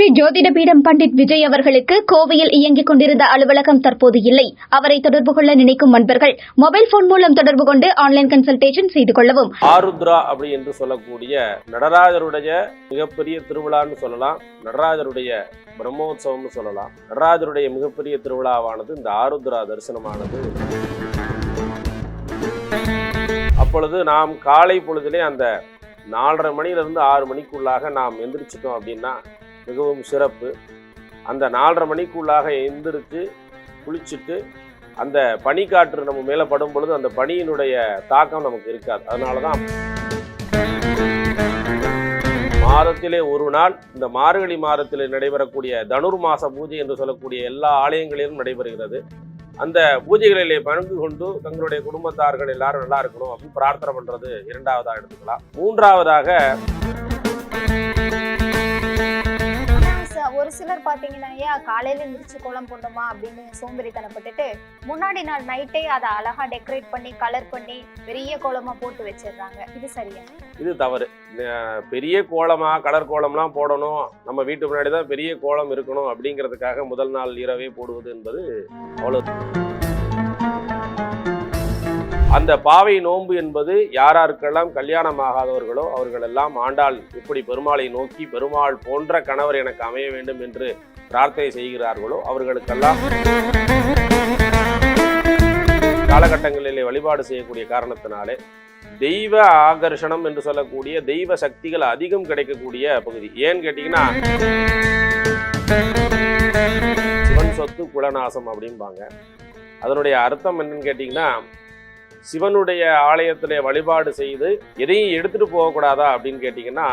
ஸ்ரீ ஜோதிடபீடம் பண்டிட் விஜய் அவர்களுக்கு கோவையில் இயங்கிக் கொண்டிருந்த அலுவலகம் தற்போது இல்லை. அவரை தொடர்பு கொள்ள நினைக்கும் நண்பர்கள் மொபைல் போன் மூலம் தொடர்பு கொண்டு ஆன்லைன் கன்சல்டேஷன் செய்து கொள்ளவும். ஆருத்ரா அப்படி என்று சொல்லக்கூடிய நடராஜருடைய மிகப்பெரிய திருவிழான்னு சொல்லலாம். நடராஜருடைய பிரம்மோற்சவம்னு சொல்லலாம். நடராஜருடைய மிகப்பெரிய திருவிழாவானது இந்த ஆருத்ரா தரிசனமானது. அப்பொழுது நாம் காலை பொழுதிலே அந்த நாலரை மணியிலிருந்து ஆறு மணிக்குள்ளாக நாம் எந்திரிச்சிட்டோம் அப்படின்னா மிகவும் சிறப்பு. அந்த நாலரை மணிக்குள்ளாக எந்திரிச்சு குளிச்சுட்டு அந்த பனிக்காற்று நம்ம மேலே படும் பொழுது அந்த பனியினுடைய தாக்கம் நமக்கு இருக்காது. அதனால தான் மாதத்திலே ஒரு நாள் இந்த மார்கழி மாதத்தில் நடைபெறக்கூடிய தனுர் மாச பூஜை என்று சொல்லக்கூடிய எல்லா ஆலயங்களிலும் நடைபெறுகிறது. அந்த பூஜைகளிலே பங்கு கொண்டு தங்களுடைய குடும்பத்தார்கள் எல்லாரும் நல்லா இருக்கணும் அப்படின்னு பிரார்த்தனை பண்ணுறது இரண்டாவதாக எடுத்துக்கலாம். மூன்றாவதாக ஒரு சிலர் பாத்தீங்கன்னா ஏன் காலையில எந்திரிச்சு கோலம் போடணுமா? அப்படின்னு சோம்பேறித்தனப்பட்டுட்டு முன்னாடி நாள் நைட்டே அதை அழகா டெக்கரேட் பண்ணி கலர் பண்ணி பெரிய கோலமா போட்டு வச்சிடுறாங்க. இது சரியா? இது தவறு. பெரிய கோலமா கலர் கோலம்லாம் போடணும். நம்ம வீட்டு முன்னாடி தான் பெரிய கோலம் இருக்கணும் அப்படிங்கிறதுக்காக முதல் நாள் இரவே போடுவது என்பது அவ்வளவு அந்த பாவை நோன்பு என்பது யாராருக்கெல்லாம் கல்யாணம் ஆகாதவர்களோ அவர்களெல்லாம் ஆண்டாள் இப்படி பெருமாளை நோக்கி பெருமாள் போன்ற கணவர் எனக்கு அமைய வேண்டும் என்று பிரார்த்தனை செய்கிறார்களோ அவர்களுக்கெல்லாம் காலகட்டங்களிலே வழிபாடு செய்யக்கூடிய காரணத்தினாலே தெய்வ ஆகர்ஷணம் என்று சொல்லக்கூடிய தெய்வ சக்திகள் அதிகம் கிடைக்கக்கூடிய பகுதி. ஏன்னு கேட்டிங்கன்னா சிவன் சொத்து குலநாசம் அப்படிம்பாங்க. அதனுடைய அர்த்தம் என்னன்னு கேட்டிங்கன்னா சிவனுடைய ஆலயத்தில் வழிபாடு செய்து எதையும் எடுத்துட்டு போகக்கூடாதா அப்படின்னு கேட்டிங்கன்னா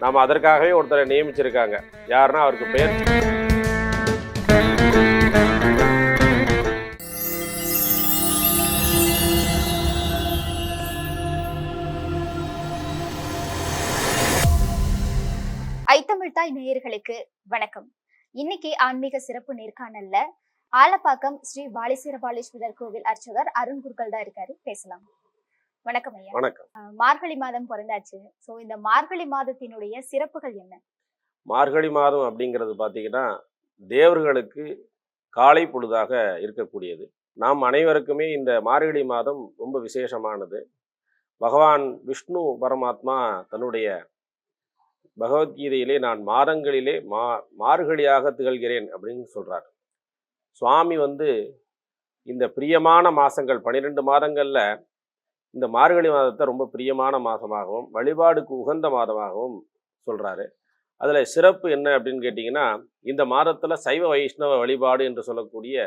நாம் அதற்காகவே ஒருத்தரை நியமிச்சிருக்காங்க. யாருன்னா அவருக்கு பெயர் ஐத்தமிழ் தாய் நேயர்களுக்கு வணக்கம். இன்னைக்கு ஆன்மீக சிறப்பு நேர்காணல்ல ஆலப்பாக்கம் ஸ்ரீ பாலிசீரபாலீஸ்வரர் கோவில் அர்ச்சகர் அருண் குருக்கள் தான் இருக்காரு. பேசலாம். வணக்கம் ஐயா. வணக்கம். மார்கழி மாதம் பிறந்தாச்சு. சோ இந்த மார்கழி மாதத்தினுடைய சிறப்புகள் என்ன? மார்கழி மாதம் அப்படிங்கிறது பார்த்தீங்கன்னா தேவர்களுக்கு காலை பொழுதாக இருக்கக்கூடியது. நாம் அனைவருக்குமே இந்த மார்கழி மாதம் ரொம்ப விசேஷமானது. பகவான் விஷ்ணு பரமாத்மா தன்னுடைய பகவத்கீதையிலே நான் மாதங்களிலே மா மார்கழியாக திகழ்கிறேன் அப்படின்னு சொல்றார். சுவாமி வந்து இந்த பிரியமான மாதங்கள் பன்னிரெண்டு மாதங்களில் இந்த மார்கழி மாதத்தை ரொம்ப பிரியமான மாதமாகவும் வழிபாடுக்கு உகந்த மாதமாகவும் சொல்கிறாரு அதில் சிறப்பு என்ன அப்படின்னு கேட்டிங்கன்னா இந்த மாதத்தில் சைவ வைஷ்ணவ வழிபாடு என்று சொல்லக்கூடிய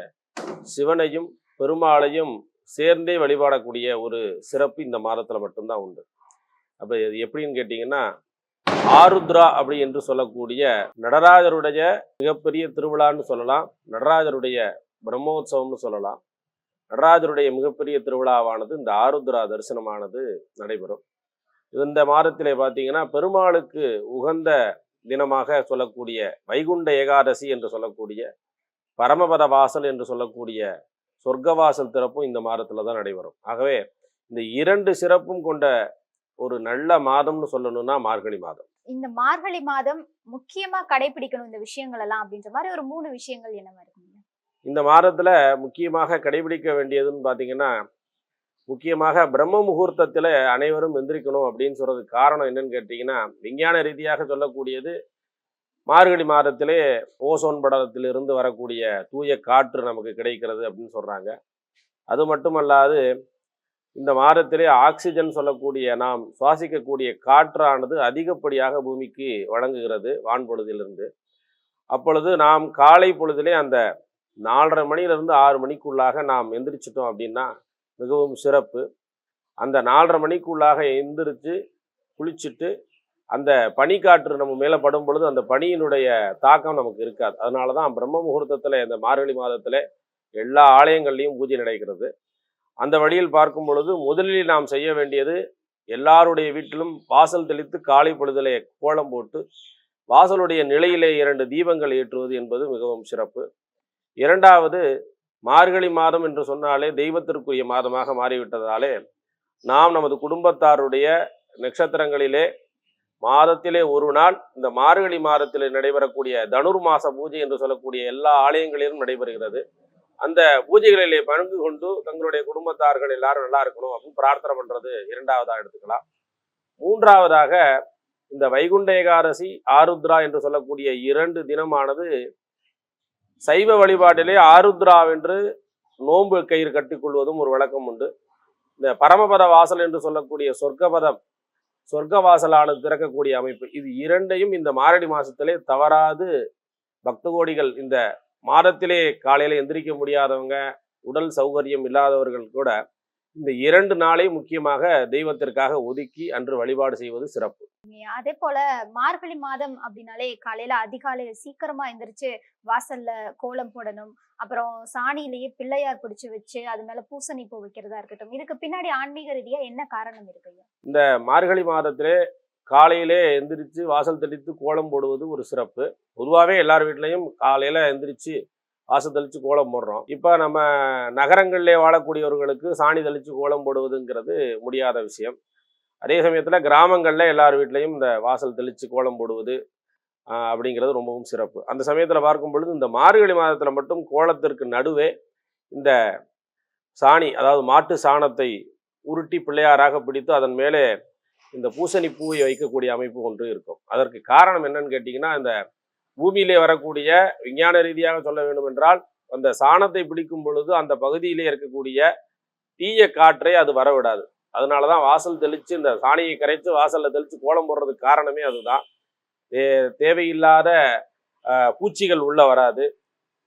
சிவனையும் பெருமாளையும் சேர்ந்தே வழிபாடக்கூடிய ஒரு சிறப்பு இந்த மாதத்தில் மட்டும்தான் உண்டு. அப்போ இது எப்படின்னு கேட்டிங்கன்னா ஆருத்ரா அப்படி என்று சொல்லக்கூடிய நடராஜருடைய மிகப்பெரிய திருவிழான்னு சொல்லலாம். நடராஜருடைய பிரம்மோத்சவம்னு சொல்லலாம். நடராஜருடைய மிகப்பெரிய திருவிழாவானது இந்த ஆருத்ரா தரிசனமானது நடைபெறும். இந்த மாதத்திலே பார்த்தீங்கன்னா பெருமாளுக்கு உகந்த தினமாக சொல்லக்கூடிய வைகுண்ட ஏகாதசி என்று சொல்லக்கூடிய பரமபத வாசல் என்று சொல்லக்கூடிய சொர்க்கவாசல் திறப்பும் இந்த மாதத்துல தான் நடைபெறும். ஆகவே இந்த இரண்டு சிறப்பும் கொண்ட ஒரு நல்ல மாதம்னு சொல்லணும்னா மார்கழி மாதம். இந்த மார்கழி மாதம் முக்கியமா கடைபிடிக்கணும் இந்த விஷயங்கள் எல்லாம் அப்படின்ற மாதிரி ஒரு மூணு விஷயங்கள் என்னவா இருக்குங்க? இந்த மாதத்துல முக்கியமாக கடைபிடிக்க வேண்டியதுன்னு பார்த்தீங்கன்னா முக்கியமாக பிரம்ம முகூர்த்தத்தில் அனைவரும் எந்திரிக்கணும் அப்படின்னு சொல்றதுக்கு காரணம் என்னன்னு கேட்டிங்கன்னா விஞ்ஞான ரீதியாக சொல்லக்கூடியது மார்கழி மாதத்திலே ஓசோன் படலத்திலிருந்து வரக்கூடிய தூய காற்று நமக்கு கிடைக்கிறது அப்படின்னு சொல்றாங்க. அது மட்டுமல்லாது இந்த மாதத்திலே ஆக்சிஜன் சொல்லக்கூடிய நாம் சுவாசிக்கக்கூடிய காற்றானது அதிகப்படியாக பூமிக்கு வழங்குகிறது வான்பொழுதிலிருந்து அப்பொழுது நாம் காலை பொழுதிலே அந்த நாலரை மணியிலிருந்து ஆறு மணிக்குள்ளாக நாம் எந்திரிச்சிட்டோம் அப்படின்னா மிகவும் சிறப்பு. அந்த நாலரை மணிக்குள்ளாக எந்திரிச்சு குளிச்சுட்டு அந்த பனிக்காற்று நம்ம மேலே படும் பொழுது அந்த பனியினுடைய தாக்கம் நமக்கு இருக்காது. அதனால தான் பிரம்ம முகூர்த்தத்தில் இந்த மார்கழி மாதத்தில் எல்லா ஆலயங்கள்லையும் பூஜை நடக்கிறது. அந்த வழியில் பார்க்கும் பொழுது முதலில் நாம் செய்ய வேண்டியது எல்லாருடைய வீட்டிலும் வாசல் தெளித்து காலை பொழுதிலே கோலம் போட்டு வாசலுடைய நிலையிலே இரண்டு தீபங்கள் ஏற்றுவது என்பது மிகவும் சிறப்பு. இரண்டாவது மார்கழி மாதம் என்று சொன்னாலே தெய்வத்திற்குரிய மாதமாக மாறிவிட்டதாலே நாம் நமது குடும்பத்தாருடைய நட்சத்திரங்களிலே மாதத்திலே ஒரு நாள் இந்த மார்கழி மாதத்தில் நடைபெறக்கூடிய தனுர் மாச பூஜை என்று சொல்லக்கூடிய எல்லா ஆலயங்களிலும் நடைபெறுகிறது. அந்த பூஜைகளிலே பங்கு கொண்டு தங்களுடைய குடும்பத்தார்கள் எல்லாரும் நல்லா இருக்கணும் அப்படின்னு பிரார்த்தனை பண்றது இரண்டாவதாக எடுத்துக்கலாம். மூன்றாவதாக இந்த வைகுண்ட ஏகாதசி ஆருத்ரா என்று சொல்லக்கூடிய இரண்டு தினமானது சைவ வழிபாட்டிலே ஆருத்ராவென்று நோன்பு கயிறு கட்டிக்கொள்வதும் ஒரு வழக்கம் உண்டு. இந்த பரமபத வாசல் என்று சொல்லக்கூடிய சொர்க்கபதம் சொர்க்க வாசலானது திறக்கக்கூடிய அமைப்பு. இது இரண்டையும் இந்த மாரடி மாசத்திலே தவறாது பக்த கோடிகள் இந்த மாதத்திலே காலையில எந்திரிக்க முடியாதவங்க உடல் சௌகரியம் இல்லாதவர்கள் கூட இந்த இரண்டு நாளை முக்கியமாக தெய்வத்திற்காக ஒதுக்கி அன்று வழிபாடு செய்வது சிறப்பு. அதே போல மார்கழி மாதம் அப்படின்னாலே காலையில அதிகாலையில சீக்கிரமா எந்திரிச்சு வாசல்ல கோலம் போடணும் அப்புறம் சாணியிலேயே பிள்ளையார் பிடிச்சு வச்சு அது மேல பூசணி பூ வைக்கிறதா இருக்கட்டும். இதுக்கு பின்னாடி ஆன்மீக ரீதியா என்ன காரணம் இருக்கு இந்த மார்கழி மாதத்திலே காலையிலே எந்திரிச்சு வாசல் தெளித்து கோலம் போடுவது ஒரு சிறப்பு. பொதுவாகவே எல்லார் வீட்லேயும் காலையில் எந்திரிச்சு வாசல் தெளித்து கோலம் போடுறோம். இப்போ நம்ம நகரங்களிலே வாழக்கூடியவர்களுக்கு சாணி தெளித்து கோலம் போடுவதுங்கிறது முடியாத விஷயம். அதே சமயத்தில் கிராமங்களில் எல்லார் வீட்லேயும் இந்த வாசல் தெளித்து கோலம் போடுவது அப்படிங்கிறது ரொம்பவும் சிறப்பு. அந்த சமயத்தில் பார்க்கும் பொழுது இந்த மார்கழி மாதத்தில் மட்டும் கோலத்திற்கு நடுவே இந்த சாணி அதாவது மாட்டு சாணத்தை உருட்டி பிள்ளையாராக பிடித்து அதன் மேலே இந்த பூசணி பூவை வைக்கக்கூடிய அமைப்பு ஒன்று இருக்கும். அதற்கு காரணம் என்னன்னு கேட்டிங்கன்னா இந்த பூமியிலே வரக்கூடிய விஞ்ஞான ரீதியாக சொல்ல வேண்டும் என்றால் அந்த சாணத்தை பிடிக்கும் பொழுது அந்த பகுதியிலே இருக்கக்கூடிய தீய காற்றை அது வரவிடாது. அதனால தான் வாசல் தெளித்து இந்த சாணியை கரைத்து வாசலில் தெளித்து கோலம் போடுறதுக்கு காரணமே அதுதான். தே- தேவையில்லாத ஆஹ், பூச்சிகள் உள்ள வராது.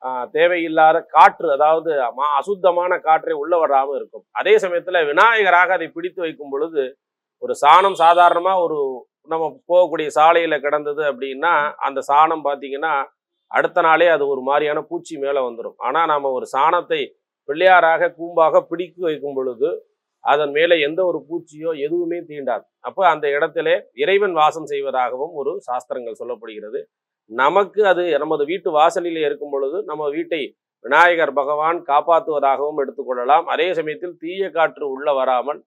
ஆஹ், தேவையில்லாத காற்று அதாவது அசுத்தமான காற்றை உள்ள வராமல் இருக்கும். அதே சமயத்தில் விநாயகராக அதை பிடித்து வைக்கும் பொழுது ஒரு சாணம் சாதாரணமாக ஒரு நம்ம போகக்கூடிய சாலையில் கிடந்தது அப்படின்னா அந்த சாணம் பார்த்தீங்கன்னா அடுத்த நாளே அது ஒரு மாதிரியான பூச்சி மேலே வந்துடும் ஆனால் நாம் ஒரு சாணத்தை பிள்ளையாராக கூம்பாக பிடிக்க வைக்கும் பொழுது அதன் மேலே எந்த ஒரு பூச்சியோ எதுவுமே தீண்டாது. அப்போ அந்த இடத்திலே இறைவன் வாசம் செய்வதாகவும் ஒரு சாஸ்திரங்கள் சொல்லப்படுகிறது. நமக்கு அது நமது வீட்டு வாசலில் இருக்கும் பொழுது நம்ம வீட்டை விநாயகர் பகவான் காப்பாற்றுவதாகவும் எடுத்துக்கொள்ளலாம். அதே சமயத்தில் தீய காற்று உள்ள வராமல்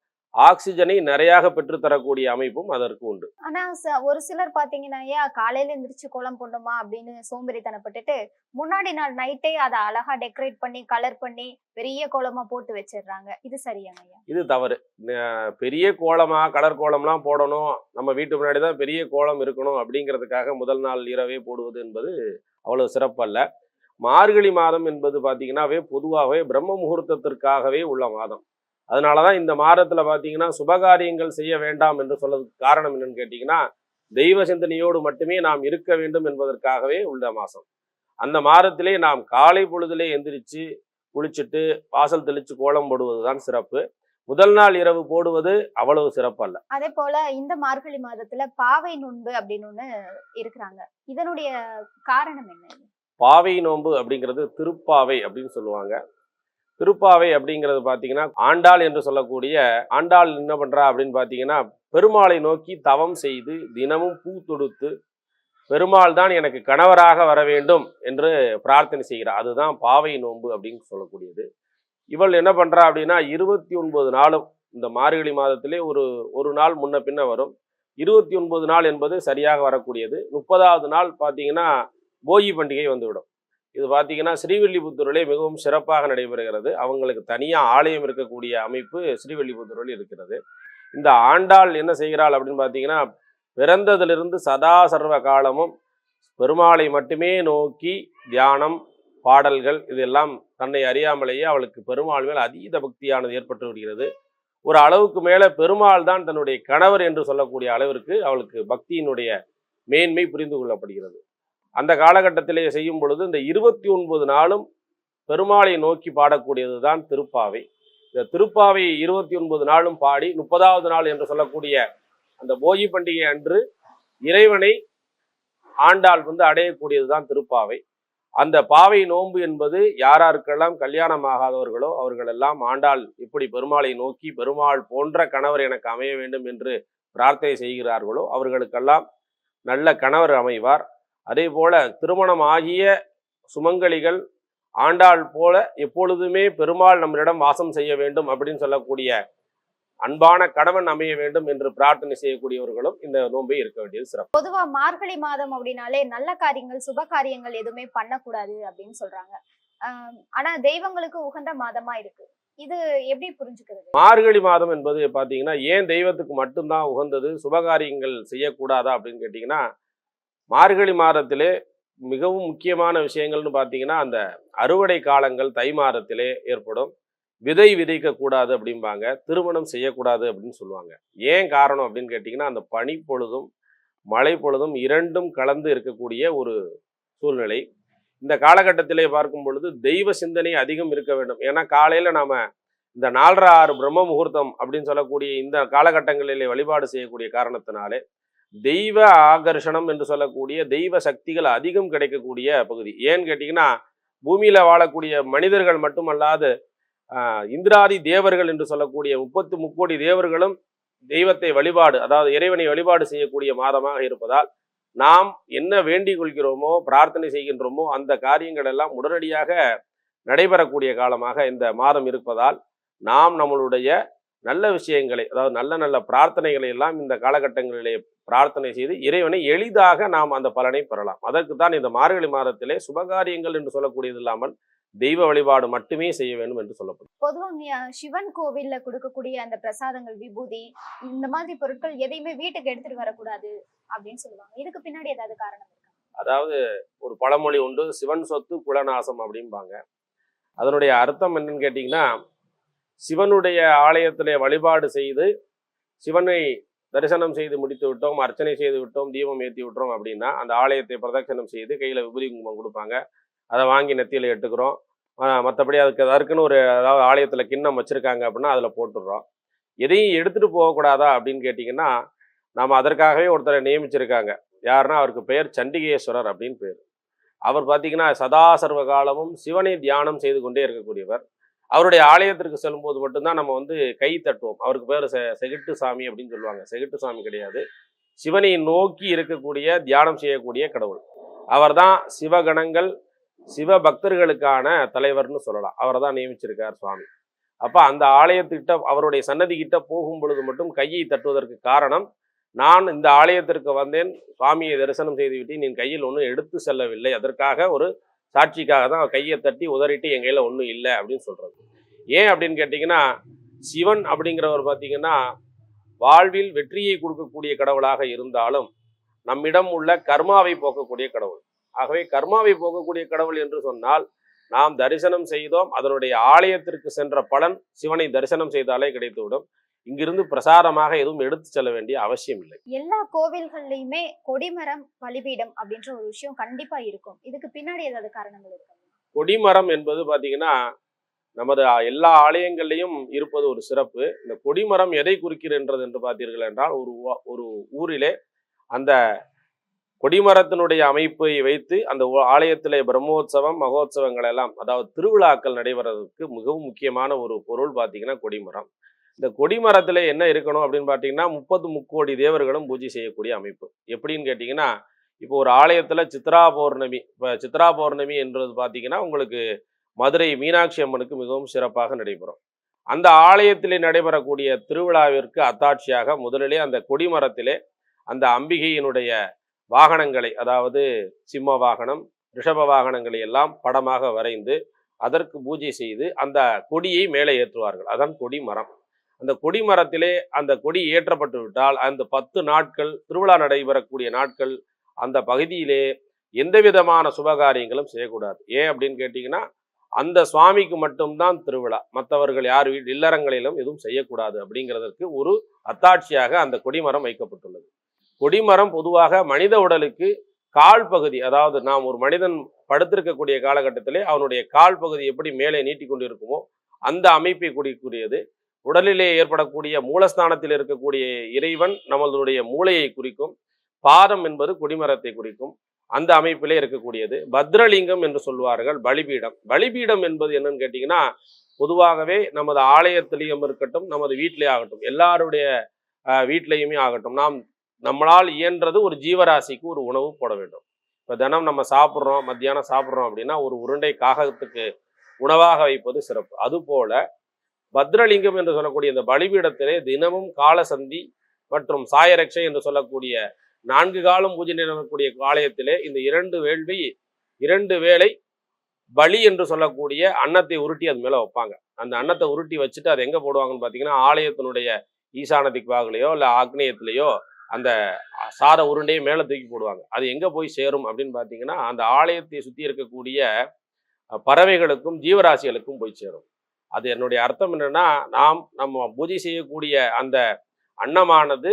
ஆக்சிஜனை நிறையாக பெற்றுத்தரக்கூடிய அமைப்பும் அதற்கு உண்டு. ஆனா ஒரு சிலர் பாத்தீங்கன்னா ஏன் காலையில எந்திரிச்சு கோலம் போடணுமா? அப்படின்னு சோம்பேறித்தனப்பட்டுட்டு முன்னாடி நாள் நைட்டே அதை அழகா டெக்கரேட் பண்ணி கலர் பண்ணி பெரிய கோலமா போட்டு வச்சிடுறாங்க இது சரியாங்க ஐயா? இது தவறு. பெரிய கோலமா கலர் கோலம்லாம் போடணும். நம்ம வீட்டு முன்னாடி தான் பெரிய கோலம் இருக்கணும் அப்படிங்கிறதுக்காக முதல் நாள் இரவே போடுவது என்பது அவ்வளவு சிறப்பல்ல. மார்கழி மாதம் என்பது பார்த்தீங்கன்னாவே பொதுவாகவே பிரம்ம முகூர்த்தத்திற்காகவே உள்ள மாதம். அதனால தான் இந்த மாதத்துல பார்த்தீங்கன்னா சுபகாரியங்கள் செய்ய வேண்டாம் என்று சொல்லதுக்கு காரணம் என்னன்னு கேட்டிங்கன்னா தெய்வ சிந்தனையோடு மட்டுமே நாம் இருக்க வேண்டும் என்பதற்காகவே உள்ள மாதம். அந்த மாதத்திலே நாம் காலை பொழுதிலே எந்திரிச்சு குளிச்சுட்டு வாசல் தெளித்து கோலம் போடுவது தான் சிறப்பு. முதல் நாள் இரவு போடுவது அவ்வளவு சிறப்பல்ல. அதே போல இந்த மார்கழி மாதத்துல பாவை நோன்பு அப்படின்னு ஒண்ணு இருக்கிறாங்க. இதனுடைய காரணம் என்ன? பாவை நோன்பு அப்படிங்கிறது திருப்பாவை அப்படின்னு சொல்லுவாங்க. திருப்பாவை அப்படிங்கிறது பார்த்தீங்கன்னா ஆண்டாள் என்று சொல்லக்கூடிய ஆண்டாள் என்ன பண்ணுறா அப்படின்னு பார்த்தீங்கன்னா பெருமாளை நோக்கி தவம் செய்து தினமும் பூ தொடுத்து பெருமாள் தான் எனக்கு கணவராக வர வேண்டும் என்று பிரார்த்தனை செய்கிறார். அதுதான் பாவை நோன்பு அப்படின்னு சொல்லக்கூடியது. இவள் என்ன பண்ணுறா அப்படின்னா இருபத்தி ஒன்பது நாளும் இந்த மார்கழி மாதத்திலே ஒரு ஒரு நாள் முன்ன பின்ன வரும். இருபத்தி ஒன்பது நாள் என்பது சரியாக வரக்கூடியது. முப்பதாவது நாள் பார்த்தீங்கன்னா போகி பண்டிகை வந்துவிடும். இது பார்த்தீங்கன்னா ஸ்ரீவில்லிபுத்தூரிலே மிகவும் சிறப்பாக நடைபெறுகிறது. அவங்களுக்கு தனியாக ஆலயம் இருக்கக்கூடிய அமைப்பு ஸ்ரீவில்லிபுத்தூரில் இருக்கிறது. இந்த ஆண்டாள் என்ன செய்கிறாள் அப்படின்னு பார்த்தீங்கன்னா பிறந்ததிலிருந்து சதா சர்வ காலமும் பெருமாளை மட்டுமே நோக்கி தியானம் பாடல்கள் இதெல்லாம் தன்னை அறியாமலேயே அவளுக்கு பெருமாள் மேல் அதீத பக்தியானது ஏற்பட்டு விடுகிறது ஒரு அளவுக்கு மேலே பெருமாள் தான் தன்னுடைய கணவர் என்று சொல்லக்கூடிய அளவிற்கு அவளுக்கு பக்தியினுடைய மேன்மை புரிந்து கொள்ளப்படுகிறது. அந்த காலகட்டத்திலே செய்யும் பொழுது இந்த இருபத்தி ஒன்பது நாளும் பெருமாளை நோக்கி பாடக்கூடியது தான் திருப்பாவை. இந்த திருப்பாவை இருபத்தி ஒன்பது நாளும் பாடி முப்பதாவது நாள் என்று சொல்லக்கூடிய அந்த போகி பண்டிகை அன்று இறைவனை ஆண்டாள் வந்து அடையக்கூடியது தான் திருப்பாவை. அந்த பாவை நோன்பு என்பது யாராருக்கெல்லாம் கல்யாணம் ஆகாதவர்களோ அவர்களெல்லாம் ஆண்டாள் இப்படி பெருமாளை நோக்கி பெருமாள் போன்ற கணவர் எனக்கு அமைய வேண்டும் என்று பிரார்த்தனை செய்கிறார்களோ அவர்களுக்கெல்லாம் நல்ல கணவர் அமைவார். அதே போல திருமணம் ஆகிய சுமங்கலிகள் ஆண்டாள் போல எப்பொழுதுமே பெருமாள் நம்மளிடம் வாசம் செய்ய வேண்டும் அப்படின்னு சொல்லக்கூடிய அன்பான கணவன் அமைய வேண்டும் என்று பிரார்த்தனை செய்யக்கூடியவர்களும் இந்த நோன்பை இருக்க வேண்டியது சிறப்பு. பொதுவா மார்கழி மாதம் அப்படின்னாலே நல்ல காரியங்கள் சுப காரியங்கள் எதுவுமே பண்ணக்கூடாது அப்படின்னு சொல்றாங்க. ஆனா தெய்வங்களுக்கு உகந்த மாதமா இருக்கு. இது எப்படி புரிஞ்சுக்கிறது? மார்கழி மாதம் என்பது பார்த்தீங்கன்னா ஏன் தெய்வத்துக்கு மட்டும்தான் உகந்தது சுபகாரியங்கள் செய்யக்கூடாதா அப்படின்னு கேட்டிங்கன்னா மார்கழி மாதத்திலே மிகவும் முக்கியமான விஷயங்கள்னு பார்த்தீங்கன்னா அந்த அறுவடை காலங்கள் தை மாதத்திலே ஏற்படும். விதை விதைக்கக்கூடாது அப்படிம்பாங்க. திருமணம் செய்யக்கூடாது அப்படின்னு சொல்லுவாங்க. ஏன் காரணம் அப்படின்னு கேட்டிங்கன்னா அந்த பனி பொழுதும் மழை பொழுதும் இரண்டும் கலந்து இருக்கக்கூடிய ஒரு சூழ்நிலை. இந்த காலகட்டத்திலே பார்க்கும் பொழுது தெய்வ சிந்தனை அதிகம் இருக்க வேண்டும். ஏன்னா காலையில் நாம் இந்த நாலரை ஆறு பிரம்ம முகூர்த்தம் அப்படின்னு சொல்லக்கூடிய இந்த காலகட்டங்களிலே வழிபாடு செய்யக்கூடிய காரணத்தினாலே தெய்வ ஆகர்ஷணம் என்று சொல்லக்கூடிய தெய்வ சக்திகள் அதிகம் கிடைக்கக்கூடிய பகுதி. ஏன்னு கேட்டிங்கன்னா பூமியில் வாழக்கூடிய மனிதர்கள் மட்டுமல்லாது இந்திராதி தேவர்கள் என்று சொல்லக்கூடிய முப்பத்து முக்கோடி தேவர்களும் தெய்வத்தை வழிபாடு அதாவது இறைவனை வழிபாடு செய்யக்கூடிய மாதமாக இருப்பதால் நாம் என்ன வேண்டிக் கொள்கிறோமோ பிரார்த்தனை செய்கின்றோமோ அந்த காரியங்கள் எல்லாம் உடனடியாக நடைபெறக்கூடிய காலமாக இந்த மாதம் இருப்பதால் நாம் நம்மளுடைய நல்ல விஷயங்களை அதாவது நல்ல நல்ல பிரார்த்தனைகளை எல்லாம் இந்த காலகட்டங்களிலே பிரார்த்தனை செய்து இறைவனை எளிதாக நாம் அந்த பலனை பெறலாம். அதற்கு தான் இந்த மார்கழி மாதத்திலே சுபகாரியங்கள் என்று சொல்லக்கூடியது இல்லாமல் தெய்வ வழிபாடு மட்டுமே செய்ய வேண்டும் என்று சொல்லப்படும். பொதுவாங்க சிவன் கோவில்ல கொடுக்கக்கூடிய அந்த பிரசாதங்கள் விபூதி இந்த மாதிரி பொருட்கள் எதையுமே வீட்டுக்கு எடுத்துட்டு வரக்கூடாது அப்படின்னு சொல்லுவாங்க. இதுக்கு பின்னாடி ஏதாவது காரணம் அதாவது ஒரு பழமொழி உண்டு சிவன் சொத்து குலநாசம் அப்படிம்பாங்க. அதனுடைய அர்த்தம் என்னன்னு கேட்டிங்கன்னா சிவனுடைய ஆலயத்திலே வழிபாடு செய்து சிவனை தரிசனம் செய்து முடித்து விட்டோம் அர்ச்சனை செய்து விட்டோம் தீபம் ஏற்றி விட்டோம் அப்படின்னா அந்த ஆலயத்தை பிரதட்சணம் செய்து கையில் விபூதி குங்குமம் கொடுப்பாங்க. அதை வாங்கி நெத்தியில் எட்டுக்கிறோம் மற்றபடி அதுக்கு அதற்குன்னு ஒரு அதாவது ஆலயத்தில் கிண்ணம் வச்சுருக்காங்க அப்படின்னா அதில் போட்டுடுறோம். எதையும் எடுத்துகிட்டு போகக்கூடாதா அப்படின்னு கேட்டிங்கன்னா நாம் அதற்காகவே ஒருத்தரை நியமிச்சிருக்காங்க. யாருன்னா அவருக்கு பெயர் சண்டிகேஸ்வரர் அப்படின்னு பேர். அவர் பார்த்தீங்கன்னா சதா சர்வ காலமும் சிவனை தியானம் செய்து கொண்டே இருக்கக்கூடியவர். அவருடைய ஆலயத்திற்கு செல்லும்போது மட்டும்தான் நம்ம வந்து கை தட்டுவோம். அவருக்கு பேர் செ செகிட்டு சாமி அப்படின்னு சொல்லுவாங்க. செகிட்டு சாமி கிடையாது. சிவனை நோக்கி இருக்கக்கூடிய தியானம் செய்யக்கூடிய கடவுள். அவர்தான் சிவகணங்கள் சிவ பக்தர்களுக்கான தலைவர்னு சொல்லலாம். அவரை தான் நியமிச்சிருக்கார் சுவாமி. அப்போ அந்த ஆலயத்திட்ட அவருடைய சன்னதி கிட்ட போகும் பொழுது மட்டும் கையை தட்டுவதற்கு காரணம் நான் இந்த ஆலயத்திற்கு வந்தேன் சுவாமியை தரிசனம் செய்துவிட்டு நீ என் கையில் ஒன்றும் எடுத்து செல்லவில்லை. அதற்காக ஒரு சாட்சிக்காக தான் கையை தட்டி உதறிட்டு என் கையில் ஒன்றும் இல்லை அப்படின்னு சொல்றது. ஏன் அப்படின்னு கேட்டிங்கன்னா சிவன் அப்படிங்கிறவர் பார்த்தீங்கன்னா வாழ்வில் வெற்றியை கொடுக்கக்கூடிய கடவுளாக இருந்தாலும் நம்மிடம் உள்ள கர்மாவை போக்கக்கூடிய கடவுள். ஆகவே கர்மாவை போக்கக்கூடிய கடவுள் என்று சொன்னால் நாம் தரிசனம் செய்தோம் அதனுடைய ஆலயத்திற்கு சென்ற பலன் சிவனை தரிசனம் செய்தாலே கிடைத்துவிடும். இங்கிருந்து பிரசாரமாக எதுவும் எடுத்து செல்ல வேண்டிய அவசியம் இல்லை. எல்லா கோவில்கள்லயுமே கொடிமரம் பலிபீடம் அப்படின்ற ஒரு விஷயம் கண்டிப்பா இருக்கும். இதுக்கு பின்னாடி ஏதாவது காரணங்கள் இருக்கு? கொடிமரம் என்பது பார்த்தீங்கன்னா நமது எல்லா ஆலயங்கள்லையும் இருப்பது ஒரு சிறப்பு. இந்த கொடிமரம் எதை குறிக்கிறது என்று பார்த்தீர்கள் என்றால் ஒரு ஒரு ஊரிலே அந்த கொடிமரத்தினுடைய அமைப்பை வைத்து அந்த ஆலயத்திலே பிரம்மோற்சவம் மகோத்சவங்கள் எல்லாம் அதாவது திருவிழாக்கள் நடைபெறதுக்கு மிகவும் முக்கியமான ஒரு பொருள் பார்த்தீங்கன்னா கொடிமரம். இந்த கொடிமரத்தில் என்ன இருக்கணும் அப்படின்னு பார்த்தீங்கன்னா முப்பது முக்கோடி தேவர்களும் பூஜை செய்யக்கூடிய அமைப்பு. எப்படின்னு கேட்டிங்கன்னா இப்போ ஒரு ஆலயத்தில் சித்ரா பௌர்ணமி இப்போ சித்ரா பௌர்ணமி என்றது பார்த்தீங்கன்னா உங்களுக்கு மதுரை மீனாட்சி அம்மனுக்கு மிகவும் சிறப்பாக நடைபெறும். அந்த ஆலயத்திலே நடைபெறக்கூடிய திருவிழாவிற்கு அத்தாட்சியாக முதலிலே அந்த கொடிமரத்திலே அந்த அம்பிகையினுடைய வாகனங்களை அதாவது சிம்ம வாகனம் ரிஷப வாகனங்களை எல்லாம் படமாக வரைந்து அதற்கு பூஜை செய்து அந்த கொடியை மேலே ஏற்றுவார்கள். அதான் கொடிமரம் அந்த கொடிமரத்திலே அந்த கொடி ஏற்றப்பட்டு விட்டால் அந்த பத்து நாட்கள் திருவிழா நடைபெறக்கூடிய நாட்கள் அந்த பகுதியிலே எந்த விதமான சுபகாரியங்களும் செய்யக்கூடாது. ஏன் அப்படின்னு கேட்டிங்கன்னா அந்த சுவாமிக்கு மட்டும்தான் திருவிழா. மற்றவர்கள் யார் வீட்டு இல்லறங்களிலும் எதுவும் செய்யக்கூடாது அப்படிங்கிறதற்கு ஒரு அத்தாட்சியாக அந்த கொடிமரம் வைக்கப்பட்டுள்ளது. கொடிமரம் பொதுவாக மனித உடலுக்கு கால் பகுதி அதாவது நாம் ஒரு மனிதன் படுத்திருக்கக்கூடிய காலகட்டத்திலே அவனுடைய கால் பகுதி எப்படி மேலே நீட்டி கொண்டிருக்குமோ அந்த அமைப்பை குறிக்கூடியது உடலிலே ஏற்படக்கூடிய மூலஸ்தானத்தில் இருக்கக்கூடிய இறைவன் நம்மளுடைய மூளையை குறிக்கும் பாதம் என்பது குடிமரத்தை குறிக்கும் அந்த அமைப்பிலே இருக்கக்கூடியது. பத்ரலிங்கம் என்று சொல்வார்கள் பலிபீடம். பலிபீடம் என்பது என்னன்னு கேட்டிங்கன்னா பொதுவாகவே நமது ஆலயத்திலையும் இருக்கட்டும் நமது வீட்டிலே ஆகட்டும் எல்லாருடைய வீட்டிலையுமே ஆகட்டும் நாம் நம்மளால் இயன்றது ஒரு ஜீவராசிக்கு ஒரு உணவு போட வேண்டும். இப்போ தினம் நம்ம சாப்பிட்றோம் மத்தியானம் சாப்பிட்றோம் அப்படின்னா ஒரு உருண்டை காகத்துக்கு உணவாக வைப்பது சிறப்பு. அதுபோல பத்ரலிங்கம் என்று சொல்லக்கூடிய இந்த பலிபீடத்திலே தினமும் காலசந்தி மற்றும் சாயரட்சை என்று சொல்லக்கூடிய நான்கு காலம் பூஜை நடக்கக்கூடிய ஆலயத்திலே இந்த இரண்டு வேள்வி இரண்டு வேளை பலி என்று சொல்லக்கூடிய அன்னத்தை உருட்டி அது மேலே வைப்பாங்க. அந்த அன்னத்தை உருட்டி வச்சுட்டு அது எங்கே போடுவாங்கன்னு பார்த்தீங்கன்னா ஆலயத்தினுடைய ஈசான திக்வாகலையோ இல்லை ஆக்னேயத்திலேயோ அந்த சார உருண்டையை மேலே தூக்கி போடுவாங்க. அது எங்கே போய் சேரும் அப்படின்னு பார்த்தீங்கன்னா அந்த ஆலயத்தை சுற்றி இருக்கக்கூடிய பறவைகளுக்கும் ஜீவராசிகளுக்கும் போய் சேரும். அது என்னுடைய அர்த்தம் என்னன்னா நாம் நம்ம பூஜை செய்யக்கூடிய அந்த அன்னமானது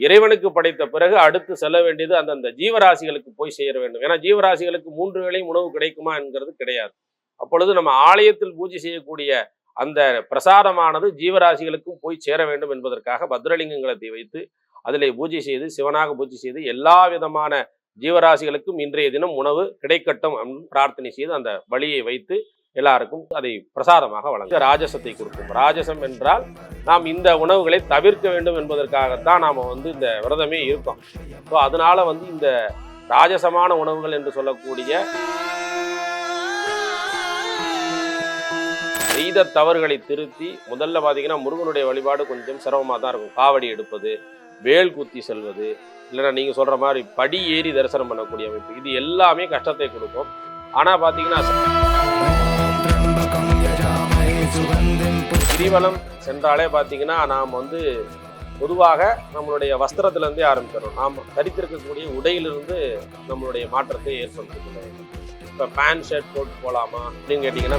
இறைவனுக்கு படைத்த பிறகு அடுத்து செல்ல வேண்டியது அந்தந்த ஜீவராசிகளுக்கு போய் சேர வேண்டும். ஏன்னா ஜீவராசிகளுக்கு மூன்று வேளையும் உணவு கிடைக்குமா என்கிறது கிடையாது. அப்பொழுது நம்ம ஆலயத்தில் பூஜை செய்யக்கூடிய அந்த பிரசாதமானது ஜீவராசிகளுக்கும் போய் சேர வேண்டும் என்பதற்காக பத்ரலிங்கங்களை வைத்து அதிலே பூஜை செய்து சிவனாக பூஜை செய்து எல்லா விதமான ஜீவராசிகளுக்கும் இன்றைய தினம் உணவு கிடைக்கட்டும் அப்படின்னு பிரார்த்தனை செய்து அந்த வழியை வைத்து எல்லாருக்கும் அதை பிரசாதமாக வழங்க ராஜசத்தை கொடுக்கும் ராஜசம் என்றால் நாம் இந்த உணவுகளை தவிர்க்க வேண்டும் என்பதற்காகத்தான் நாம் வந்து இந்த விரதமே இருக்கோம். ஸோ அதனால வந்து இந்த ராஜசமான உணவுகள் என்று சொல்லக்கூடிய செய்த தவறுகளை திருத்தி முதல்ல பார்த்தீங்கன்னா முருகனுடைய வழிபாடு கொஞ்சம் சிரமமாக தான் இருக்கும். காவடி எடுப்பது வேல் குத்தி செல்வது இல்லைன்னா நீங்கள் சொல்கிற மாதிரி படி ஏறி தரிசனம் பண்ணக்கூடிய அமைப்பு. இது எல்லாமே கஷ்டத்தை கொடுக்கும். ஆனால் பார்த்தீங்கன்னா கிரிவலம் சென்றாலே பார்த்தீங்கன்னா நாம் வந்து பொதுவாக நம்மளுடைய வஸ்திரத்திலேருந்தே ஆரம்பிக்கிறோம். நாம் தரித்திருக்கக்கூடிய உடையிலிருந்து நம்மளுடைய மாற்றத்தை ஏற்படுத்திக் கொள்ள வேண்டும் இப்போ பேண்ட் ஷர்ட் போட்டு போகலாமா அப்படின்னு கேட்டிங்கன்னா